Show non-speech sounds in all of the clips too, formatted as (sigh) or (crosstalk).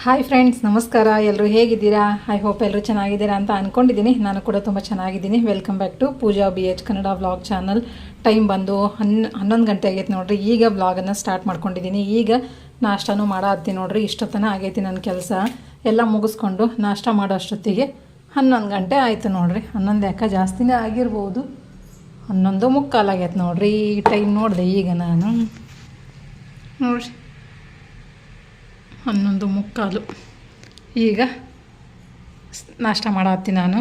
Hi friends ನಮಸ್ಕಾರ. ಎಲ್ಲರೂ ಹೇಗಿದ್ದೀರಾ? ಐ ಹೋಪ್ ಎಲ್ಲರೂ ಚೆನ್ನಾಗಿದ್ದೀರಾ ಅಂತ ಅಂದ್ಕೊಂಡಿದ್ದೀನಿ ನಾನು ಕೂಡ ತುಂಬ ಚೆನ್ನಾಗಿದ್ದೀನಿ. Welcome back to Pooja B H Kannada vlog channel time ಬಂದು ಹನ್, ಹನ್ನೊಂದು ಗಂಟೆ ಆಗೈತೆ ನೋಡ್ರಿ. ಈಗ ವ್ಲಾಗನ್ನು ಸ್ಟಾರ್ಟ್ ಮಾಡ್ಕೊಂಡಿದ್ದೀನಿ. ಈಗ ನಾಷ್ಟನೂ ಮಾಡೋ ಹತ್ತಿ ನೋಡ್ರಿ. ಇಷ್ಟೊತ್ತನ ಆಗೈತಿ ನನ್ನ ಕೆಲಸ. ಎಲ್ಲ ಮುಗಿಸ್ಕೊಂಡು ನಾಷ್ಟ ಮಾಡೋ ಅಷ್ಟೊತ್ತಿಗೆ ಹನ್ನೊಂದು ಗಂಟೆ ಆಯಿತು ನೋಡ್ರಿ. ಹನ್ನೊಂದು ಯಾಕೆ? ಜಾಸ್ತಿನೇ ಆಗಿರ್ಬೋದು. ಹನ್ನೊಂದು ಮುಕ್ಕಾಲಾಗೈತೆ ನೋಡ್ರಿ. ಈ ಟೈಮ್ ನೋಡಿದೆ ಈಗ ನಾನು. ನೋಡ್ರಿ. ಹನ್ನೊಂದು ಮುಕ್ಕಾಲು. ಈಗ ನಾಷ್ಟ ಮಾಡತ್ತೀನಿ ನಾನು.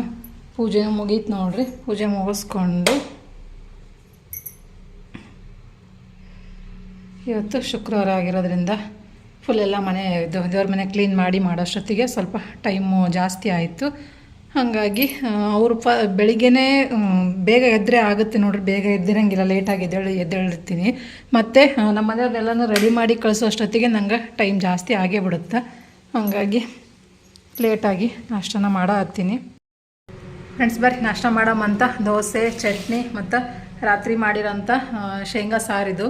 ಪೂಜೆ ಮುಗೀತು ನೋಡ್ರಿ. ಪೂಜೆ ಮುಗಿಸ್ಕೊಂಡು ಇವತ್ತು ಶುಕ್ರವಾರ ಆಗಿರೋದ್ರಿಂದ ಫುಲ್ ಎಲ್ಲ ಮನೆ ದೇವ್ರ ಮನೆ ಕ್ಲೀನ್ ಮಾಡಿ ಮಾಡೋಷ್ಟೊತ್ತಿಗೆ ಸ್ವಲ್ಪ ಟೈಮು ಜಾಸ್ತಿ ಆಯಿತು. ಹಾಗಾಗಿ ಅವರು ಪ, ಬೆಳಿಗ್ಗೆನೇ ಬೇಗ ಎದ್ದರೆ ಆಗುತ್ತೆ ನೋಡ್ರಿ, ಬೇಗ ಎದ್ದಿರಂಗಿಲ್ಲ ಲೇಟಾಗಿ ಎದ್ದೇಳಿ ಎದ್ದೇಳಿರ್ತೀನಿ ಮತ್ತು ನಮ್ಮ ಮನೆಯವ್ರನ್ನೆಲ್ಲನೂ ರೆಡಿ ಮಾಡಿ ಕಳಿಸೋ ಅಷ್ಟೊತ್ತಿಗೆ ನಂಗೆ ಟೈಮ್ ಜಾಸ್ತಿ ಆಗೇ ಬಿಡುತ್ತೆ. ಹಾಗಾಗಿ ಲೇಟಾಗಿ ನಾಷ್ಟನ ಮಾಡೋ ಹತ್ತೀನಿ. ಫ್ರೆಂಡ್ಸ್ ಬರ್ರಿ, ನಾಷ್ಟ ಮಾಡೋಮಂತ ದೋಸೆ, ಚಟ್ನಿ ಮತ್ತು ರಾತ್ರಿ ಮಾಡಿರೋಂಥ ಶೇಂಗಾ ಸಾರಿದು.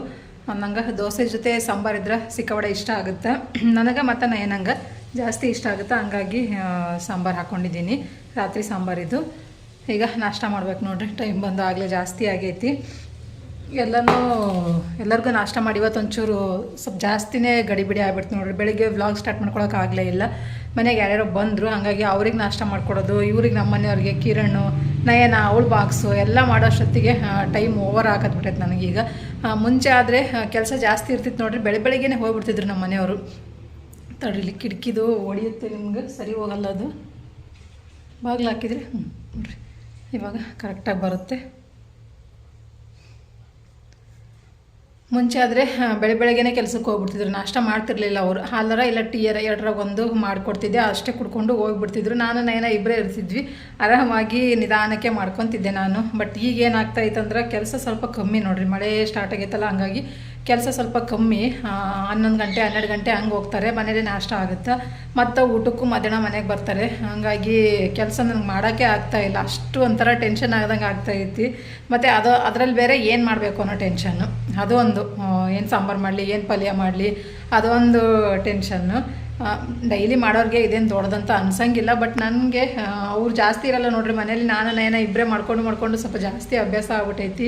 ನಂಗೆ ದೋಸೆ ಜೊತೆ ಸಾಂಬಾರಿದ್ರೆ ಸಿಕ್ಕವಡೆ ಇಷ್ಟ ಆಗುತ್ತೆ. (clears throat) ನನಗೆ ಮತ್ತು ನಯನಂಗೆ ಜಾಸ್ತಿ ಇಷ್ಟ ಆಗುತ್ತಾ? ಹಂಗಾಗಿ ಸಾಂಬಾರು ಹಾಕ್ಕೊಂಡಿದ್ದೀನಿ ರಾತ್ರಿ ಸಾಂಬಾರಿದು. ಈಗ ನಾಷ್ಟ ಮಾಡ್ಬೇಕು ನೋಡ್ರಿ. ಟೈಮ್ ಬಂದು ಆಗಲೇ ಜಾಸ್ತಿ ಆಗೈತಿ. ಎಲ್ಲನೂ, ಎಲ್ಲರಿಗೂ ನಾಷ್ಟ ಮಾಡಿ ಇವತ್ತು ಒಂಚೂರು ಸ್ವಲ್ಪ ಜಾಸ್ತಿನೇ ಗಡಿಬಿಡಿ ಆಗ್ಬಿಡ್ತು ನೋಡ್ರಿ. ಬೆಳಿಗ್ಗೆ ವ್ಲಾಗ್ ಸ್ಟಾರ್ಟ್ ಮಾಡ್ಕೊಳಕ್ಕೆ ಆಗಲೇ ಇಲ್ಲ. ಮನೆಗೆ ಯಾರ್ಯಾರೋ ಬಂದರು. ಹಾಗಾಗಿ ಅವ್ರಿಗೆ ನಾಷ್ಟ ಮಾಡ್ಕೊಡೋದು, ಇವ್ರಿಗೆ ನಮ್ಮ ಮನೆಯವ್ರಿಗೆ ಕಿರಣ್ ನಯನ, ಅವಳು ಬಾಕ್ಸು ಎಲ್ಲ ಮಾಡೋಷ್ಟೊತ್ತಿಗೆ ಟೈಮ್ ಓವರ್ ಹಾಕತ್ಬಿಟ್ಟೈತೆ ನನಗೀಗ. ಮುಂಚೆ ಆದರೆ ಕೆಲಸ ಜಾಸ್ತಿ ಇರ್ತಿತ್ತು ನೋಡ್ರಿ. ಬೆಳೆ ಬೆಳಿಗ್ಗೆನೇ ಹೋಗ್ಬಿಡ್ತಿದ್ರು ನಮ್ಮ ಮನೆಯವರು. ತಡಿಲಿ, ಕಿಟಕಿದು ಹೊಡಿಯುತ್ತೆ ನಿಮ್ಗೆ? ಸರಿ ಹೋಗಲ್ಲ ಅದು? ಬಾಗಿಲು ಹಾಕಿದರೆ ಹ್ಞೂ ನೋಡ್ರಿ, ಇವಾಗ ಕರೆಕ್ಟಾಗಿ ಬರುತ್ತೆ. ಮುಂಚೆ ಆದರೆ ಬೆಳೆ ಬೆಳಗ್ಗೆನೇ ಕೆಲಸಕ್ಕೆ ಹೋಗ್ಬಿಡ್ತಿದ್ರು. ನಾಷ್ಟ ಮಾಡ್ತಿರ್ಲಿಲ್ಲ ಅವರು. ಹಾಲರ ಇಲ್ಲ ಟೀಯರ ಎರಡರಾಗ ಒಂದು ಮಾಡಿಕೊಡ್ತಿದ್ದೆ. ಅಷ್ಟೇ ಕುಡ್ಕೊಂಡು ಹೋಗ್ಬಿಡ್ತಿದ್ರು. ನಾನು ನಯನ ಇಬ್ಬರೇ ಇರ್ತಿದ್ವಿ. ಆರಾಮಾಗಿ ನಿಧಾನಕ್ಕೆ ಮಾಡ್ಕೊತಿದ್ದೆ ನಾನು. ಬಟ್ ಈಗ ಏನಾಗ್ತಾ ಇತ್ತಂದ್ರೆ, ಕೆಲಸ ಸ್ವಲ್ಪ ಕಮ್ಮಿ ನೋಡಿರಿ. ಮಳೆ ಸ್ಟಾರ್ಟ್ ಆಗೈತಲ್ಲ, ಹಂಗಾಗಿ ಕೆಲಸ ಸ್ವಲ್ಪ ಕಮ್ಮಿ ಹನ್ನೊಂದು ಗಂಟೆ, ಹನ್ನೆರಡು ಗಂಟೆ ಹಂಗೆ ಹೋಗ್ತಾರೆ ಮನೇಲಿ ನಾಷ್ಟ ಆಗುತ್ತೆ. ಮತ್ತು ಊಟಕ್ಕೂ ಮಧ್ಯಾಹ್ನ ಮನೆಗೆ ಬರ್ತಾರೆ. ಹಾಗಾಗಿ ಕೆಲಸ ನನಗೆ ಮಾಡೋಕ್ಕೆ ಇಲ್ಲ. ಅಷ್ಟು ಒಂಥರ ಟೆನ್ಷನ್ ಆಗದಂಗೆ ಆಗ್ತಾ ಐತಿ. ಮತ್ತು ಅದು, ಅದರಲ್ಲಿ ಬೇರೆ ಏನು ಮಾಡಬೇಕು ಅನ್ನೋ ಟೆನ್ಷನ್ನು ಒಂದು ಏನು ಸಾಂಬಾರು ಮಾಡಲಿ, ಏನು ಪಲ್ಯ ಮಾಡಲಿ, ಅದೊಂದು ಟೆನ್ಷನ್ನು ಡೈಲಿ ಮಾಡೋರಿಗೆ ಇದೇನು ದೊಡ್ಡದಂತ ಅನ್ಸಂಗಿಲ್ಲ ಬಟ್ ನನಗೆ ಅವ್ರು ಜಾಸ್ತಿ ಇರಲ್ಲ ನೋಡ್ರಿ ಮನೇಲಿ ನಾನು ನಯನ ಇಬ್ಬರೇ ಮಾಡ್ಕೊಂಡು ಮಾಡ್ಕೊಂಡು ಸ್ವಲ್ಪ ಜಾಸ್ತಿ ಅಭ್ಯಾಸ ಆಗ್ಬಿಟ್ಟೈತಿ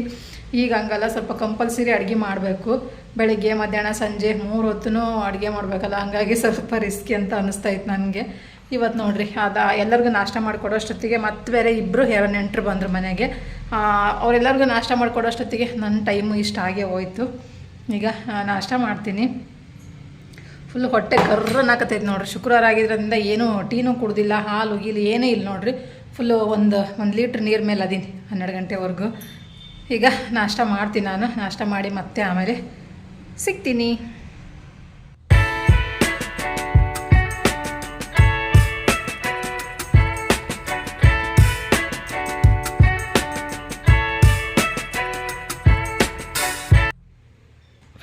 ಈಗ ಹಂಗಲ್ಲ, ಸ್ವಲ್ಪ ಕಂಪಲ್ಸರಿ ಅಡುಗೆ ಮಾಡಬೇಕು. ಬೆಳಿಗ್ಗೆ, ಮಧ್ಯಾಹ್ನ, ಸಂಜೆ ಮೂರು ಹೊತ್ತು ಅಡುಗೆ ಮಾಡಬೇಕಲ್ಲ, ಹಂಗಾಗಿ ಸ್ವಲ್ಪ ರಿಸ್ಕಿ ಅಂತ ಅನ್ನಿಸ್ತೈತೆ ನನಗೆ. ಇವತ್ತು ನೋಡ್ರಿ, ಅದು ಎಲ್ಲರಿಗೂ ನಾಷ್ಟ ಮಾಡಿಕೊಡೋಷ್ಟೊತ್ತಿಗೆ ಮತ್ತೆ ಬೇರೆ ಇಬ್ಬರು ನೆಂಟರು ಬಂದರು ಮನೆಗೆ. ಅವರೆಲ್ಲರಿಗೂ ನಾಷ್ಟ ಮಾಡಿಕೊಡೋಷ್ಟೊತ್ತಿಗೆ ನನ್ನ ಟೈಮು ಇಷ್ಟ ಆಗೇ ಹೋಯ್ತು. ಈಗ ನಾಷ್ಟ ಮಾಡ್ತೀನಿ. ಫುಲ್ ಹೊಟ್ಟೆ ಕರ್ರನಾಕತೈತೆ ನೋಡ್ರಿ. ಶುಕ್ರವಾರ ಆಗಿದ್ರಿಂದ ಏನೂ ಟೀನೂ ಕುಡ್ದಿಲ್ಲ, ಹಾಲು ಗೀಲು ಏನೂ ಇಲ್ಲ ನೋಡ್ರಿ. ಫುಲ್ಲು ಒಂದು ಒಂದು ಲೀಟ್ರ್ ನೀರು ಮೇಲೆ ಅದೀನಿ ಹನ್ನೆರಡು ಗಂಟೆವರೆಗೂ. ಈಗ ನಾಷ್ಟ ಮಾಡ್ತೀನಿ ನಾನು. ನಾಷ್ಟ ಮಾಡಿ ಮತ್ತೆ ಆಮೇಲೆ ಸಿಗ್ತೀನಿ.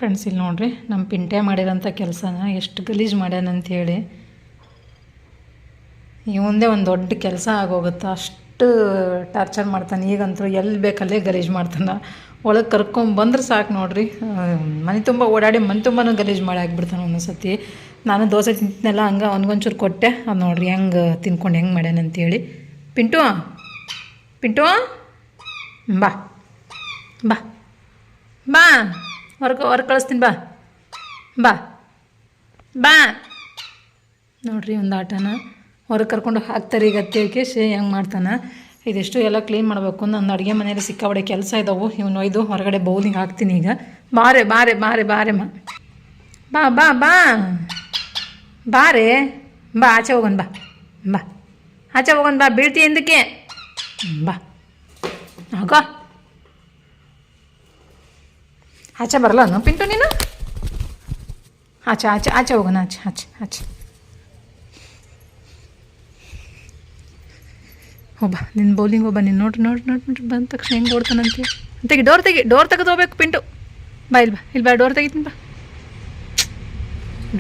ಫ್ರೆಂಡ್ಸ್ ಇಲ್ಲಿ ನೋಡ್ರಿ ನಮ್ಮ ಪಿಂಟೆ ಮಾಡಿರೋಂಥ ಕೆಲಸನ ಎಷ್ಟು ಗಲೀಜು ಮಾಡ್ಯಾನಂತೇಳಿ ಇವಂದೇ ಒಂದು ದೊಡ್ಡ ಕೆಲಸ ಆಗೋಗುತ್ತೆ, ಅಷ್ಟು ಟಾರ್ಚರ್ ಮಾಡ್ತಾನೆ. ಈಗಂತೂ ಎಲ್ಲಿ ಬೇಕಲ್ಲೇ ಗಲೀಜು ಮಾಡ್ತಾನೆ. ಒಳಗೆ ಕರ್ಕೊಂಬಂದ್ರೆ ಸಾಕು ನೋಡ್ರಿ. ಮನೆ ತುಂಬ ಓಡಾಡಿ ಮನೆ ತುಂಬಾ ಗಲೀಜು ಮಾಡಿ ಹಾಕ್ಬಿಡ್ತಾನೆ ಒಂದೊಂದು ಸತಿ ನಾನು ದೋಸೆ ತಿಂತಿದ್ನೆಲ್ಲ, ಹಂಗೆ ಅವನಿಗೊಂಚೂರು ಕೊಟ್ಟೆ. ಅದು ನೋಡ್ರಿ, ಹೆಂಗೆ ತಿನ್ಕೊಂಡು ಹೆಂಗೆ ಮಾಡ್ಯಾನಂತೇಳಿ ಪಿಂಟು ಪಿಂಟು, ಬಾ ಬಾ ಬಾ. ಹೊರಗೆ ಹೊರಗೆ ಕಳಿಸ್ತೀನಿ, ಬಾ. ಬಾ. ಬಾ. ನೋಡ್ರಿ ಒಂದು ಆಟನ. ಹೊರಗೆ ಕರ್ಕೊಂಡು ಹಾಕ್ತಾರೆ ಈಗ ಅತ್ತೆಗೆ ಶೇ, ಹೆಂಗೆ ಮಾಡ್ತಾನೆ? ಇದೆಷ್ಟು ಎಲ್ಲ ಕ್ಲೀನ್ ಮಾಡಬೇಕು. ನನ್ನ ಅಡುಗೆ ಮನೆಯಲ್ಲಿ ಸಿಕ್ಕಾಬಡೆ ಕೆಲಸ ಇದ್ದಾವೆ ಇವನು ಒಯ್ದು ಹೊರಗಡೆ ಬೌಲಿಂಗ್ ಹಾಕ್ತೀನಿ ಈಗ. ಬಾರೆ ಬಾರೆ ಬಾರೆ ಬಾರೆ, ಮಾ. ಬಾ ಬಾ ಬಾ. ಬಾರೆ. ಬಾ, ಆಚೆ ಹೋಗೋಣ ಬಾ. ಬಾ. ಆಚೆ ಹೋಗೋಣ ಬಾ. ಬೀಳ್ತಿ ಹಿಂದಕ್ಕೆ. ಬಾ. ಹೋಗೋ ಆಚೆ ಬರಲ್ಲ ಪಿಂಟು ನೀನು? ಆಚೆ ಆಚೆ ಆಚೆ ಹೋಗೋಣ, ಆಚೆ ಆಚೆ ಆಚೆ. ಹೋಗ ನಿನ್ನ ಬೌಲಿಂಗ್ ಹೋಗ್ಬಾ ನೀನು ನೋಡ್ರಿ ನೋಡ್ರಿ ನೋಡಿ ನೋಡ್ರಿ ಬಂದ ತಕ್ಷಣ ಹೆಂಗೆ ಓಡ್ತಾನಂತೆ ತೆಗಿ ಡೋರ್ ತೆಗಿ ಡೋರ್ ತೆಗೆದು ಹೋಗ್ಬೇಕು ಪಿಂಟು. ಬಾ, ಇಲ್ಲಿ ಬಾ ಇಲ್ಲಿ ಬಾ ಡೋರ್ ತೆಗಿತೀನಿ ಬಾ.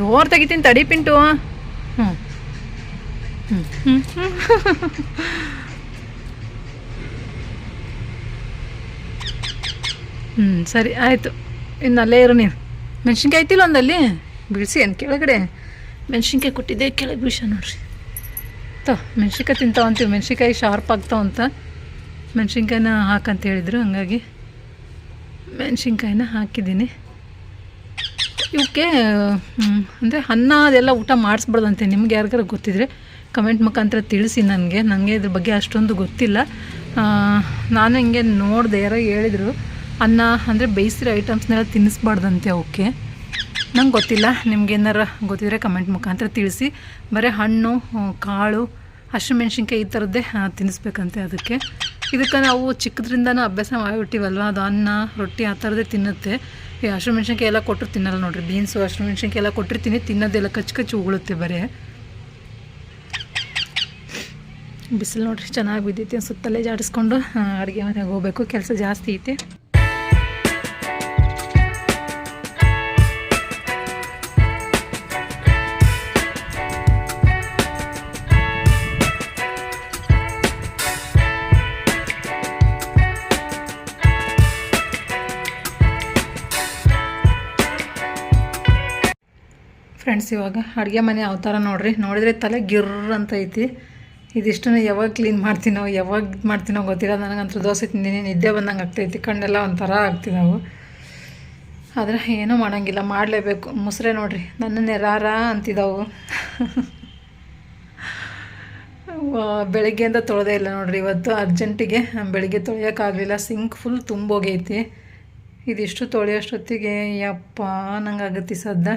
ಡೋರ್ ತೆಗಿತೀನಿ ತಡಿ ಪಿಂಟು. ಹ್ಞೂ ಹ್ಞೂ ಹ್ಞೂ ಹ್ಞೂ ಸರಿ, ಆಯಿತು. ಇನ್ನು ಅಲ್ಲೇ ಇರು ನೀನು. ಮೆಣಸಿನ್ಕಾಯಿ ಐತಿಲ್ಲ ಒಂದಲ್ಲಿ ಬಿಡಿಸಿ ಏನು ಕೆಳಗಡೆ? ಮೆಣಸಿನ್ಕಾಯಿ ಕೊಟ್ಟಿದ್ದೆ ಕೆಳಗೆ ಬಿಡಿಸ ನೋಡ್ರಿ. ತೋ ಮೆಣ್ಸಿನ್ಕಾಯಿ ತಿಂತಾವಂತೀವಿ ಮೆಣ್ಸಿನ್ಕಾಯಿ ಶಾರ್ಪ್ ಆಗ್ತಾವಂತ ಮೆಣ್ಸಿನ್ಕಾಯಿನ ಹಾಕಂತ ಹೇಳಿದರು ಹಂಗಾಗಿ ಮೆಣ್ಸಿನ್ಕಾಯಿನ ಹಾಕಿದ್ದೀನಿ. ಇವಕ್ಕೆ ಅಂದರೆ ಅನ್ನ ಅದೆಲ್ಲ ಊಟ ಮಾಡಿಸ್ಬಾರ್ದಂತೆ. ನಿಮ್ಗೆ ಯಾರಿಗಾರು ಗೊತ್ತಿದ್ರೆ ಕಮೆಂಟ್ ಮುಖಾಂತರ ತಿಳಿಸಿ ನನಗೆ. ನನಗೆ ಇದ್ರ ಬಗ್ಗೆ ಅಷ್ಟೊಂದು ಗೊತ್ತಿಲ್ಲ. ನಾನು ಹಿಂಗೆ ನೋಡಿದೆ ಯಾರೋ ಹೇಳಿದರು. ಅನ್ನ ಅಂದರೆ ಬೇಯಿಸಿರೋ ಐಟಮ್ಸ್ನೆಲ್ಲ ತಿನ್ನಿಸ್ಬಾರ್ದಂತೆ ಅವಕ್ಕೆ ನಂಗೆ ಗೊತ್ತಿಲ್ಲ, ನಿಮ್ಗೆ ಏನಾರ ಗೊತ್ತಿದ್ರೆ ಕಮೆಂಟ್ ಮುಖಾಂತರ ತಿಳಿಸಿ. ಬರೀ ಹಣ್ಣು ಕಾಳು ಹಸಿಮೆಣ್ಸಿನ್ಕಾಯಿ ಈ ಥರದ್ದೇ ತಿನ್ನಿಸ್ಬೇಕಂತೆ ಅದಕ್ಕೆ. ಇದಕ್ಕೆ ನಾವು ಚಿಕ್ಕದ್ರಿಂದನೂ ಅಭ್ಯಾಸ ಮಾಡಿಬಿಟ್ಟಿವಲ್ವ? ಅದು ಅನ್ನ, ರೊಟ್ಟಿ ಆ ಥರದ್ದೇ ತಿನ್ನುತ್ತೆ. ಈ ಹಸಿಮೆಣ್ಸಿನ್ಕಾಯಿ ಎಲ್ಲ ಕೊಟ್ಟರು ತಿನ್ನಲ್ಲ ನೋಡಿರಿ. ಬೀನ್ಸು ಹಸಿಮೆಣ್ಸಿನ್ಕಾಯಿ ಎಲ್ಲ ಕೊಟ್ಟಿರ್ತೀನಿ ತಿನ್ನೋದೆಲ್ಲ ಕಚ್ಚು ಕಚ್ಚು ಉಗುಳುತ್ತೆ ಬರೀ. ಬಿಸಿಲು ನೋಡಿರಿ, ಚೆನ್ನಾಗಿ ಬಿದ್ದೈತೆ. ಸುತ್ತಲೇ ಜಾಡಿಸ್ಕೊಂಡು ಅಡುಗೆ ಮನೆಗೆ ಹೋಗ್ಬೇಕು. ಕೆಲಸ ಜಾಸ್ತಿ ಐತಿ. ಫ್ರೆಂಡ್ಸ್ ಇವಾಗ ಅಡುಗೆ ಮನೆ ಅವತಾರ ನೋಡ್ರಿ? ನೋಡಿದ್ರೆ ತಲೆ ಗಿರ್ರ್ ಅಂತ ಐತಿ. ಇದಿಷ್ಟನ್ನು ಯಾವಾಗ ಕ್ಲೀನ್ ಮಾಡ್ತೀನೋ, ಯಾವಾಗ ಮಾಡ್ತೀನೋ ಗೊತ್ತಿಲ್ಲ. ನನಗಂತೂ ದೋಸೆ ತಿಂದಿನಿ, ನಿದ್ದೆ ಬಂದಂಗೆ ಆಗ್ತೈತಿ. ಕಣ್ಣೆಲ್ಲ ಒಂಥರ ನಾವು ಆದರೆ ಏನೂ ಮಾಡೋಂಗಿಲ್ಲ, ಮಾಡಲೇಬೇಕು. ಮುಸ್ರೆ ನೋಡ್ರಿ ನನ್ನನ್ನೇ ರಾರ ಅಂತಿದ್ದಾವು ಬೆಳಗ್ಗೆಯಿಂದ ತೊಳೆದೇ ಇಲ್ಲ ನೋಡ್ರಿ. ಇವತ್ತು ಅರ್ಜೆಂಟಿಗೆ ಬೆಳಗ್ಗೆ ತೊಳೆಯೋಕ್ಕಾಗಲಿಲ್ಲ ಸಿಂಕ್ ಫುಲ್ ತುಂಬೋಗೈತಿ. ಇದಿಷ್ಟು ತೊಳೆಯೋಷ್ಟೊತ್ತಿಗೆ ಯಪ್ಪ ನಂಗೆ ಆಗತ್ತಿ ಸದ್ದ.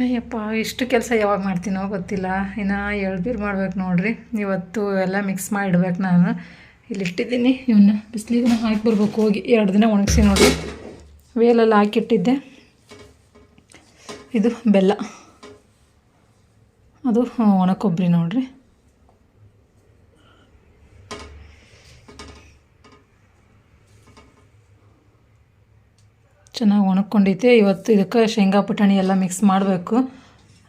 ಅಯ್ಯಪ್ಪ, ಇಷ್ಟು ಕೆಲಸ ಯಾವಾಗ ಮಾಡ್ತೀನೋ ಗೊತ್ತಿಲ್ಲ. ಇನ್ನು ಎಳ್ಬೀರು ಮಾಡ್ಬೇಕು ನೋಡ್ರಿ. ಇವತ್ತು ಎಲ್ಲ ಮಿಕ್ಸ್ ಮಾಡಿಡ್ಬೇಕು ನಾನು. ಇಲ್ಲಿ ಇಟ್ಟಿದ್ದೀನಿ. ಇವನ್ನ ಬಿಸಿಲಿಗೆ ಹಾಕಿ ಬರ್ಬೇಕು. ಹೋಗಿ ಎರಡು ದಿನ ಒಣಗಿಸಿ ನೋಡಿ ವೇಲಲ್ಲಿ ಹಾಕಿಟ್ಟಿದ್ದೆ. ಇದು ಬೆಲ್ಲ. ಅದು ಒಣ ಕೊಬ್ಬರಿ ನೋಡ್ರಿ. ಚೆನ್ನಾಗಿ ಒಣಗ್ಕೊಂಡೈತೆ ಇವತ್ತು ಇದಕ್ಕೆ ಶೇಂಗಾ ಪುಟಾಣಿ ಎಲ್ಲ ಮಿಕ್ಸ್ ಮಾಡಬೇಕು.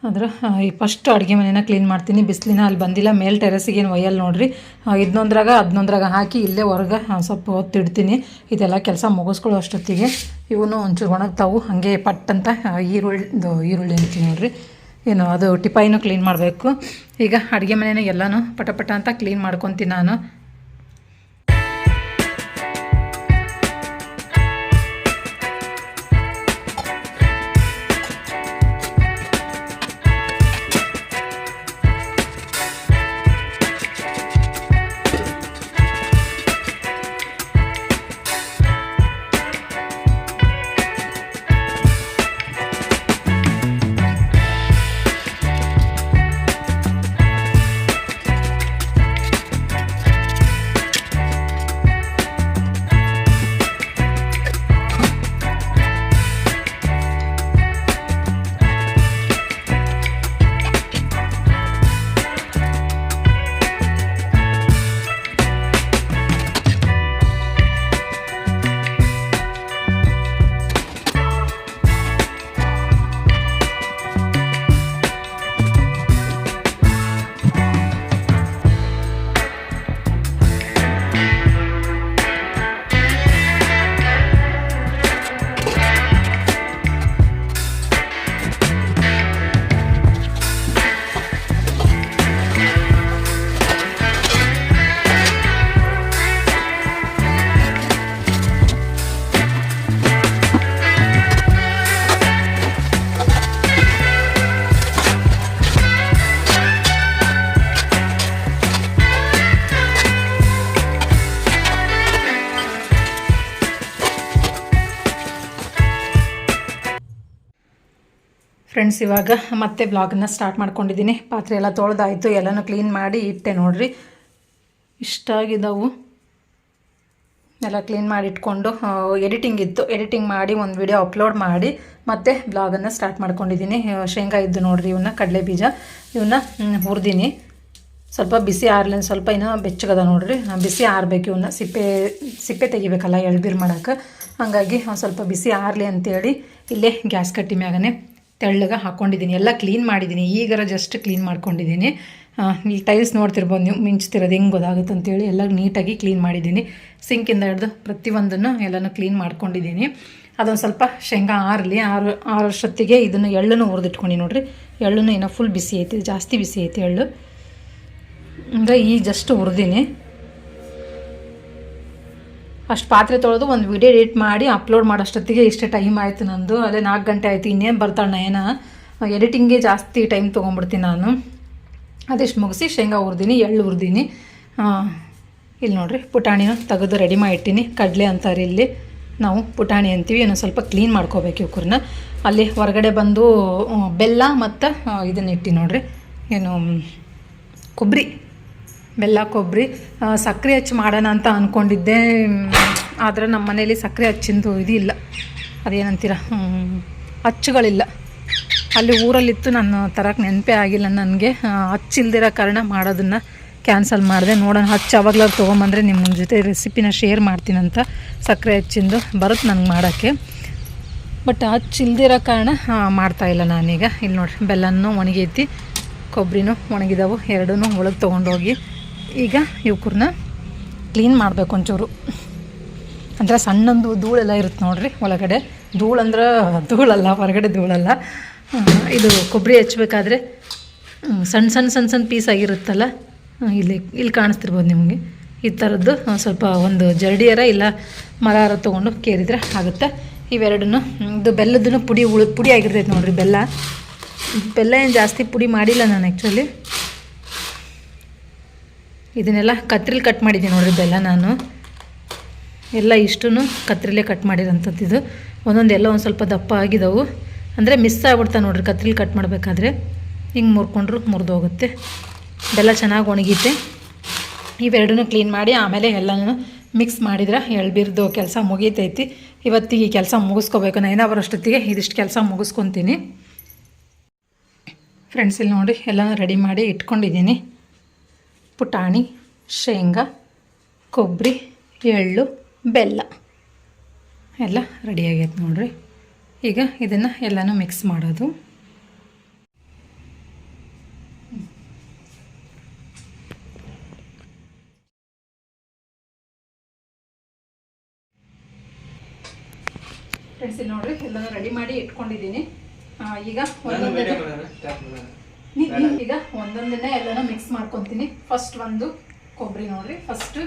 ಆದ್ರೆ ಈ ಫಸ್ಟ್ ಅಡುಗೆ ಮನೆನ ಕ್ಲೀನ್ ಮಾಡ್ತೀನಿ. ಬಿಸಿಲಿನ ಅಲ್ಲಿ ಬಂದಿಲ್ಲ. ಮೇಲ್ ಟೆರೆಸಿಗೆ ಏನು ನೋಡ್ರಿ. ಆ, ಇದನ್ನೊಂದ್ರಾಗ ಅದನ್ನೊಂದ್ರಾಗ ಹಾಕಿ ಇಲ್ಲೇ ಹೊರಗೆ ಸ್ವಲ್ಪ ಹೊತ್ತಿಡ್ತೀನಿ ಇದೆಲ್ಲ ಕೆಲಸ ಮುಗಿಸ್ಕೊಳ್ಳೋ ಅಷ್ಟೊತ್ತಿಗೆ. ಇವನು ಒಂಚೂರು ಒಣಗ್ತಾವು. ಹಾಗೆ ಪಟ್ ಅಂತ ಈರುಳ್ಳಿದು ಈರುಳ್ಳಿ ಅಂತೀನಿ ನೋಡ್ರಿ. ಏನು ಅದು ಟಿಪಾಯಿನೂ ಕ್ಲೀನ್ ಮಾಡಬೇಕು. ಈಗ ಅಡುಗೆ ಮನೆನ ಎಲ್ಲನೂ ಪಟ ಪಟ ಅಂತ ಕ್ಲೀನ್ ಮಾಡ್ಕೊತೀನಿ ನಾನು. ಫ್ರೆಂಡ್ಸ್ ಇವಾಗ ಮತ್ತೆ ಬ್ಲಾಗನ್ನ ಸ್ಟಾರ್ಟ್ ಮಾಡ್ಕೊಂಡಿದ್ದೀನಿ. ಪಾತ್ರೆ ಎಲ್ಲ ತೊಳೆದಾಯಿತು, ಎಲ್ಲನೂ ಕ್ಲೀನ್ ಮಾಡಿ ಇಟ್ಟೆ ನೋಡ್ರಿ. ಇಷ್ಟಾಗಿದ್ದಾವು ಎಲ್ಲ ಕ್ಲೀನ್ ಮಾಡಿ ಇಟ್ಕೊಂಡು ಎಡಿಟಿಂಗ್ ಇತ್ತು. ಎಡಿಟಿಂಗ್ ಮಾಡಿ ಒಂದು ವಿಡಿಯೋ ಅಪ್ಲೋಡ್ ಮಾಡಿ ಮತ್ತೆ ಬ್ಲಾಗನ್ನು ಸ್ಟಾರ್ಟ್ ಮಾಡ್ಕೊಂಡಿದ್ದೀನಿ. ಶೇಂಗಾ ಇದ್ದು ನೋಡ್ರಿ ಇವನ್ನ ಕಡಲೆ ಬೀಜ. ಇವನ್ನ ಹುರಿದೀನಿ. ಸ್ವಲ್ಪ ಬಿಸಿ ಆರ್ಲಿನ ಸ್ವಲ್ಪ ಇನ್ನೂ ಬೆಚ್ಚಗದ ನೋಡ್ರಿ. ಬಿಸಿ ಆರ್ಬೇಕು ಇವನ್ನ ಸಿಪ್ಪೆ ಸಿಪ್ಪೆ ತೆಗಿಬೇಕಲ್ಲ ಎಳ್ಬೀರು ಮಾಡೋಕೆ ಹಾಗಾಗಿ ಸ್ವಲ್ಪ ಬಿಸಿ ಆರಲಿ ಅಂತೇಳಿ ಇಲ್ಲೇ ಗ್ಯಾಸ್ ಕಟ್ಟಿ ಮ್ಯಾಗನೆ ತೆಳ್ಳಗೆ ಹಾಕ್ಕೊಂಡಿದ್ದೀನಿ ಎಲ್ಲ ಕ್ಲೀನ್ ಮಾಡಿದ್ದೀನಿ. ಈಗಾರ ಜಸ್ಟ್ ಕ್ಲೀನ್ ಮಾಡ್ಕೊಂಡಿದ್ದೀನಿ. ನೀವು ಟೈಲ್ಸ್ ನೋಡ್ತಿರ್ಬೋದು ನೀವು, ಮಿಂಚ್ತಿರೋದು ಹೆಂಗೆ ಗೊತ್ತಾಗುತ್ತೆ ಅಂತೇಳಿ ಎಲ್ಲ ನೀಟಾಗಿ ಕ್ಲೀನ್ ಮಾಡಿದ್ದೀನಿ. ಸಿಂಕಿಂದ ಹಿಡ್ದು ಪ್ರತಿಯೊಂದನ್ನು ಎಲ್ಲನೂ ಕ್ಲೀನ್ ಮಾಡ್ಕೊಂಡಿದ್ದೀನಿ. ಅದೊಂದು ಸ್ವಲ್ಪ ಶೇಂಗಾ ಆರಲಿ. ಆರು ಆರಷ್ಟೊತ್ತಿಗೆ ಇದನ್ನು ಎಳ್ಳನ್ನು ಹುರಿದಿಟ್ಕೊಂಡು ನೋಡಿರಿ. ಎಳ್ಳನ್ನು ಏನೋ ಫುಲ್ ಬಿಸಿ ಐತಿ. ಜಾಸ್ತಿ ಬಿಸಿ ಐತಿ ಎಳ್ಳು. ಅಂದರೆ ಈ ಜಸ್ಟ್ ಹುರಿದೀನಿ. ಅಷ್ಟು ಪಾತ್ರೆ ತೊಳೆದು ಒಂದು ವಿಡಿಯೋ ಎಡಿಟ್ ಮಾಡಿ ಅಪ್ಲೋಡ್ ಮಾಡೋಷ್ಟೊತ್ತಿಗೆ ಇಷ್ಟೇ ಟೈಮ್ ಆಯಿತು ನಂದು. ಅದೇ ನಾಲ್ಕು ಗಂಟೆ ಆಯಿತು, ಇನ್ನೇನು ಬರ್ತಾಳೆ ಏನು ಎಡಿಟಿಂಗ್ಗೆ ಜಾಸ್ತಿ ಟೈಮ್ ತೊಗೊಂಡ್ಬಿಡ್ತೀನಿ ನಾನು. ಅದಿಷ್ಟು ಮುಗಿಸಿ ಶೇಂಗಾ ಹುರಿದೀನಿ, ಎಳ್ಳು ಹುರಿದೀನಿ. ಇಲ್ಲಿ ನೋಡಿರಿ, ಪುಟಾಣಿನ ತೆಗೆದು ರೆಡಿ ಮಾಡಿಟ್ಟಿನಿ. ಕಡಲೆ ಅಂತಾರೆ ಇಲ್ಲಿ. ನಾವು ಪುಟಾಣಿ ಅಂತೀವಿ ಏನೋ ಸ್ವಲ್ಪ ಕ್ಲೀನ್ ಮಾಡ್ಕೋಬೇಕು ಇವ್ಕರನ್ನ ಅಲ್ಲಿ ಹೊರಗಡೆ ಬಂದು ಬೆಲ್ಲ ಮತ್ತು ಇದನ್ನ ಇಟ್ಟು ನೋಡಿರಿ. ಏನು ಕೊಬ್ಬರಿ ಬೆಲ್ಲ, ಕೊಬ್ಬರಿ ಸಕ್ಕರೆ ಹಚ್ಚಿ ಮಾಡೋಣ ಅಂತ ಅಂದ್ಕೊಂಡಿದ್ದೆ ಆದರೆ ನಮ್ಮ ಮನೇಲಿ ಸಕ್ಕರೆ ಹಚ್ಚಿಂದು ಇದು ಇಲ್ಲ ಅದೇನಂತೀರ ಅಚ್ಚುಗಳಿಲ್ಲ ಅಲ್ಲಿ ಊರಲ್ಲಿತ್ತು, ನಾನು ತರಕ್ಕೆ ನೆನಪೇ ಆಗಿಲ್ಲ ನನಗೆ. ಹಚ್ಚಿಲ್ದಿರೋ ಕಾರಣ ಮಾಡೋದನ್ನು ಕ್ಯಾನ್ಸಲ್ ಮಾಡಿದೆ. ನೋಡೋಣ, ಹಚ್ಚು. ಅವಾಗ್ಲಾಗ ತೊಗೊಂಬಂದರೆ ನಿಮ್ಮ ಜೊತೆ ರೆಸಿಪಿನ ಶೇರ್ ಮಾಡ್ತೀನಂತ ಸಕ್ಕರೆ ಹಚ್ಚಿಂದು ಬರುತ್ತೆ ನನಗೆ ಮಾಡೋಕ್ಕೆ. ಬಟ್ ಹಚ್ಚಿಲ್ದಿರೋ ಕಾರಣ ಮಾಡ್ತಾಯಿಲ್ಲ ನಾನೀಗ. ಇಲ್ಲಿ ನೋಡಿರಿ, ಬೆಲ್ಲನೂ ಒಣಗೈತಿ, ಕೊಬ್ಬರಿನೂ ಒಣಗಿದವು ಎರಡೂ ಒಳಗೆ ತೊಗೊಂಡೋಗಿ ಈಗ ಇವಕ್ಕೂರ್ನ ಕ್ಲೀನ್ ಮಾಡಬೇಕು ಒಂಚೂರು. ಅಂದರೆ ಸಣ್ಣಂದು ಧೂಳೆಲ್ಲ ಇರುತ್ತೆ ನೋಡ್ರಿ ಒಳಗಡೆ. ಧೂಳು ಅಂದ್ರೆ ಧೂಳಲ್ಲ, ಹೊರಗಡೆ ಧೂಳಲ್ಲ. ಇದು ಕೊಬ್ಬರಿ ಹಚ್ಬೇಕಾದ್ರೆ ಸಣ್ಣ ಸಣ್ಣ ಸಣ್ಣ ಸಣ್ಣ ಪೀಸ್ ಆಗಿರುತ್ತಲ್ಲ ಇಲ್ಲಿ ಇಲ್ಲಿ ಕಾಣಿಸ್ತಿರ್ಬೋದು ನಿಮಗೆ. ಈ ಥರದ್ದು ಸ್ವಲ್ಪ ಒಂದು ಜರಡಿಯರ ಇಲ್ಲ ಮರಾರ ತೊಗೊಂಡು ಕೇರಿದ್ರೆ ಆಗುತ್ತೆ. ಇವೆರಡನ್ನು ಇದು ಬೆಲ್ಲದನ್ನು ಪುಡಿ ಉಳಿ, ಪುಡಿ ಆಗಿರ್ತೈತೆ ನೋಡಿರಿ ಬೆಲ್ಲ. ಬೆಲ್ಲ ಏನು ಜಾಸ್ತಿ ಪುಡಿ ಮಾಡಿಲ್ಲ ನಾನು ಆ್ಯಕ್ಚುಲಿ ಇದನ್ನೆಲ್ಲ ಕತ್ರಿಲಿ ಕಟ್ ಮಾಡಿದ್ದೀನಿ ನೋಡಿರಿ ಬೆಲ್ಲ ನಾನು. ಎಲ್ಲ ಇಷ್ಟೂ ಕತ್ರಿಲೇ ಕಟ್ ಮಾಡಿರೋಂಥದ್ದು ಇದು. ಒಂದೊಂದು ಎಲ್ಲ ಒಂದು ಸ್ವಲ್ಪ ದಪ್ಪ ಆಗಿದಾವು. ಅಂದರೆ ಮಿಸ್ ಆಗ್ಬಿಡ್ತಾ ನೋಡ್ರಿ ಕತ್ರಿಲಿ ಕಟ್ ಮಾಡಬೇಕಾದ್ರೆ. ಹಿಂಗೆ ಮುರ್ಕೊಂಡ್ರು ಮುರಿದೋಗುತ್ತೆ. ಬೆಲ್ಲ ಚೆನ್ನಾಗಿ ಒಣಗಿತೆ. ಇವೆರಡೂ ಕ್ಲೀನ್ ಮಾಡಿ ಆಮೇಲೆ ಎಲ್ಲನೂ ಮಿಕ್ಸ್ ಮಾಡಿದ್ರೆ ಎಳ್ಬಿರ್ದು ಕೆಲಸ ಮುಗೀತೈತಿ. ಇವತ್ತಿಗೆ ಈ ಕೆಲಸ ಮುಗಿಸ್ಕೋಬೇಕು. ನೈನಾ ಬರೋಷ್ಟೊತ್ತಿಗೆ ಇದಿಷ್ಟು ಕೆಲಸ ಮುಗಿಸ್ಕೊತೀನಿ. ಫ್ರೆಂಡ್ಸ್ ಇಲ್ಲಿ ನೋಡಿ ಎಲ್ಲನೂ ರೆಡಿ ಮಾಡಿ ಇಟ್ಕೊಂಡಿದ್ದೀನಿ. ಪುಟಾಣಿ ಶೇಂಗಾ ಕೊಬ್ಬರಿ ಎಳ್ಳು ಬೆಲ್ಲ. ಎಲ್ಲ ರೆಡಿ ಆಗೈತೆ ನೋಡ್ರಿ. ಈಗ ಇದನ್ನು ಎಲ್ಲನೂ ಮಿಕ್ಸ್ ಮಾಡೋದು. ಫ್ರೆಂಡ್ಸ್ ಇಲ್ಲಿ ನೋಡ್ರಿ ಎಲ್ಲನೂ ರೆಡಿ ಮಾಡಿ ಇಟ್ಕೊಂಡಿದ್ದೀನಿ. ಈಗ ಈಗ ಒಂದೊಂದನ್ನೇ ಎಲ್ಲನೂ ಮಿಕ್ಸ್ ಮಾಡ್ಕೊತೀನಿ. ಫಸ್ಟ್ ಒಂದು ಕೊಬ್ಬರಿ ನೋಡ್ರಿ. ಫಸ್ಟ್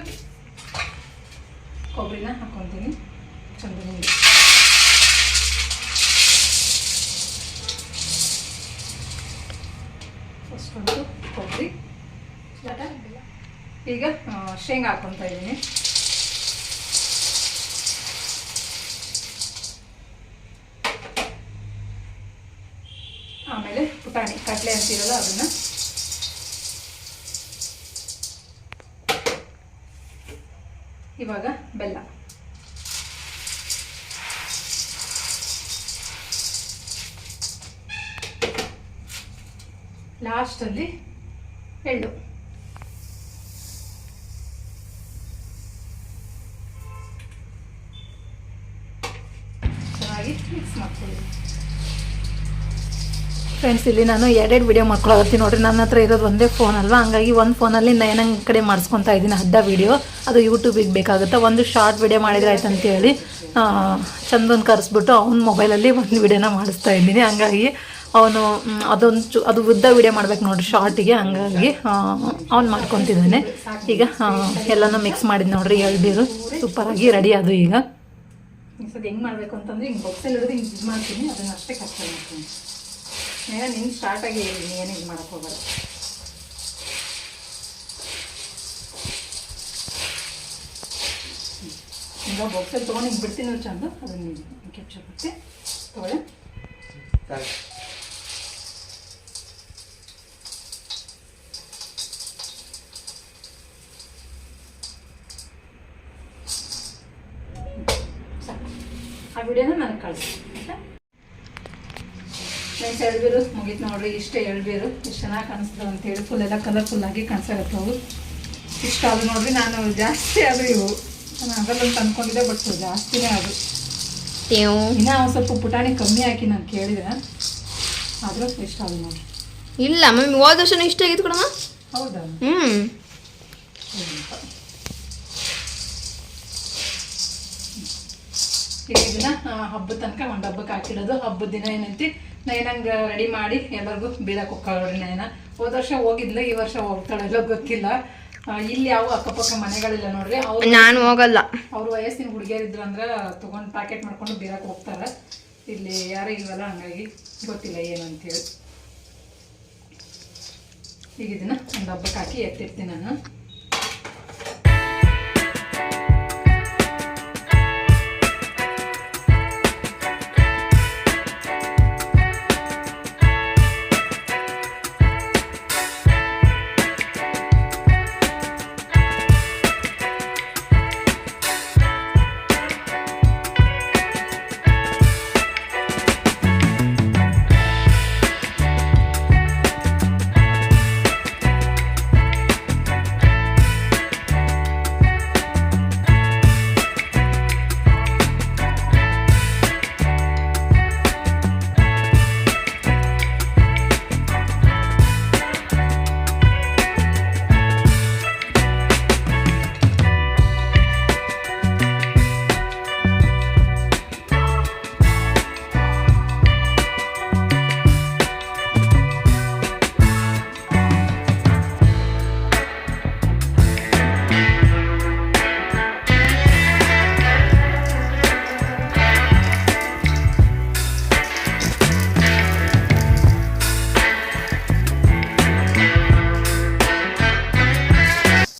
ಕೊಬ್ಬರಿನ ಹಾಕೊತೀನಿ. ಚಂದ ಫಸ್ಟ್ ಒಂದು ಕೊಬ್ಬರಿ ಈಗ ಶೇಂಗಾ ಹಾಕೊತಾ ಇದ್ದೀನಿ ಆಮೇಲೆ ಪುಟಾಣಿ ಕಡಲೆ ಅಂತಿರಲ್ಲ ಅದನ್ನ. ಇವಾಗ ಬೆಲ್ಲ. ಲಾಸ್ಟಲ್ಲಿ ಎಳ್ಳು. ಫ್ರೆಂಡ್ಸ್ ಇಲ್ಲಿ ನಾನು ಎರಡೆರಡು ವಿಡಿಯೋ ಮಾಡ್ಕೊಳತ್ತೀನಿ ನೋಡ್ರಿ, ನನ್ನ ಹತ್ರ ಇರೋದು ಒಂದೇ ಫೋನ್ ಅಲ್ವಾ? ಹಂಗಾಗಿ ಒಂದು ಫೋನಲ್ಲಿ ನಾನು ಕಡೆ ಮಾಡಿಸ್ಕೊತಾ ಇದ್ದೀನಿ ಅಡ್ಡ ವಿಡಿಯೋ ಅದು ಯೂಟ್ಯೂಬಿಗೆ ಬೇಕಾಗುತ್ತೆ. ಒಂದು ಶಾರ್ಟ್ ವೀಡಿಯೋ ಮಾಡಿದ್ರೆ ಆಯ್ತು ಅಂತೇಳಿ ಚಂದನ್ ಕರೆಸ್ಬಿಟ್ಟು ಅವ್ನ ಮೊಬೈಲಲ್ಲಿ ಒಂದು ವೀಡಿಯೋನ ಮಾಡಿಸ್ತಾ ಇದ್ದೀನಿ. ಹಂಗಾಗಿ ಅವನು ಅದೊಂದು ಅದು ಉದ್ದ ವಿಡಿಯೋ ಮಾಡ್ಬೇಕು ನೋಡ್ರಿ ಶಾರ್ಟಿಗೆ ಹಂಗಾಗಿ ಅವ್ನು ಮಾಡ್ಕೊತಿದ್ದಾನೆ. ಈಗ ಎಲ್ಲನೂ ಮಿಕ್ಸ್ ಮಾಡಿದ್ ನೋಡ್ರಿ ಎಳ್ಬೀರು ಸೂಪರಾಗಿ ರೆಡಿ ಅದು ಈಗ. ಹೆಂಗೆ ಮಾಡಬೇಕು ಅಂತಂದ್ರೆ, ಹಿಂಗೆ ಬೊಕ್ಸಲ್ಲಿ ಹಿಡಿದು ಹಿಂಗೆ ಮಾಡ್ತೀನಿ. ಅದನ್ನ ಅಷ್ಟೇ ಕಷ್ಟ ಮಾಡ್ತೀನಿ. ನೇರ ನಿಂಗೆ ಸ್ಟಾರ್ಟ್ ಆಗಿ ಹೇಳಿ ಏನು ಮಾಡಕ್ಕೆ ಹೋಗಲ್ಲ ಈಗ ಬಾಕ್ಸಲ್ಲಿ ತೊಗೊಂಡು ಹಿಂಗೆ ಬಿಡ್ತೀನಿ ಚಂದ. ಅದನ್ನು ಕೆಚ್ಚಕ್ಕೆ ತೊಗೊಳ್ಳಿ. ಸಾಕು. ಆ ವಿಡಿಯೋನ ನನಗೆ ಕಳಿಸಿ. ನೆಕ್ಸ್ಟ್ ಎಳ್ಬೀರು ಮುಗೀತು ನೋಡ್ರಿ ಇಷ್ಟೇ ಎಳ್ಬೀರು ಎಷ್ಟು ಚೆನ್ನಾಗಿ ಕಾಣಿಸ್ತದೆ ಅಂತೇಳಿ ಫುಲ್ ಎಲ್ಲ ಕಲರ್ಫುಲ್ ಆಗಿ ಕಾಣಿಸಾಗತ್ತವು ಇಷ್ಟ ಅದು ನೋಡ್ರಿ ನಾನು ಜಾಸ್ತಿ ಅದು ಇವು. ನಾನು ಅದರಲ್ಲಿ ಅಂತ ಬಟ್ ಜಾಸ್ತಿನೇ ಅದು. ಇನ್ನೂ ಒಂದು ಸ್ವಲ್ಪ ಪುಟಾಣಿ ಕಮ್ಮಿ ಹಾಕಿ ನಾನು ಕೇಳಿದೆ. ಆದರೂ ಇಷ್ಟ ಅದು ನೋಡ್ರಿ. ಇಲ್ಲ ಮಮ್ಮಿ ಹೋದ ವರ್ಷನೂ ಇಷ್ಟ ಆಗಿತ್ತು ಕೊಡಮ್ಮ ಹೌದಾ? ಹ್ಞೂ ಈಗ ಇದನ್ನ ಹಬ್ಬದ ತನಕ ಒಂದು ಹಬ್ಬಕ್ಕೆ ಹಾಕಿಡೋದು ಹಬ್ಬದ ದಿನ ಏನೈತಿ? ನೈನಂಗೆ ರೆಡಿ ಮಾಡಿ ಎಲ್ಲರಿಗೂ ಬೀಳಕ್ಕೆ ಹೋಗ್ತಾಳೆ ನೈನ ಹೋದ ವರ್ಷ ಹೋಗಿದ್ಲು ಈ ವರ್ಷ ಹೋಗ್ತಾಳೆಲ್ಲ ಗೊತ್ತಿಲ್ಲ. ಇಲ್ಲಿ ಯಾವ ಅಕ್ಕಪಕ್ಕ ಮನೆಗಳಿಲ್ಲ ನೋಡ್ರಿ. ಅವ್ರು ನಾನು ಹೋಗಲ್ಲ. ಅವ್ರ ವಯಸ್ಸಿನ ಹುಡುಗಿಯರಿದ್ರು ಅಂದ್ರೆ ತಗೊಂಡು ಪ್ಯಾಕೆಟ್ ಮಾಡ್ಕೊಂಡು ಬೀರಕ್ಕೆ ಹೋಗ್ತಾರೆ. ಇಲ್ಲಿ ಯಾರು ಇಲ್ವಲ್ಲ ಹಂಗಾಗಿ ಗೊತ್ತಿಲ್ಲ ಏನು ಅಂತೇಳಿ. ಈಗ ಇದನ್ನ ಒಂದು ಹಬ್ಬಕ್ಕೆ ಹಾಕಿ ಎತ್ತಿರ್ತೀನಿ ನಾನು.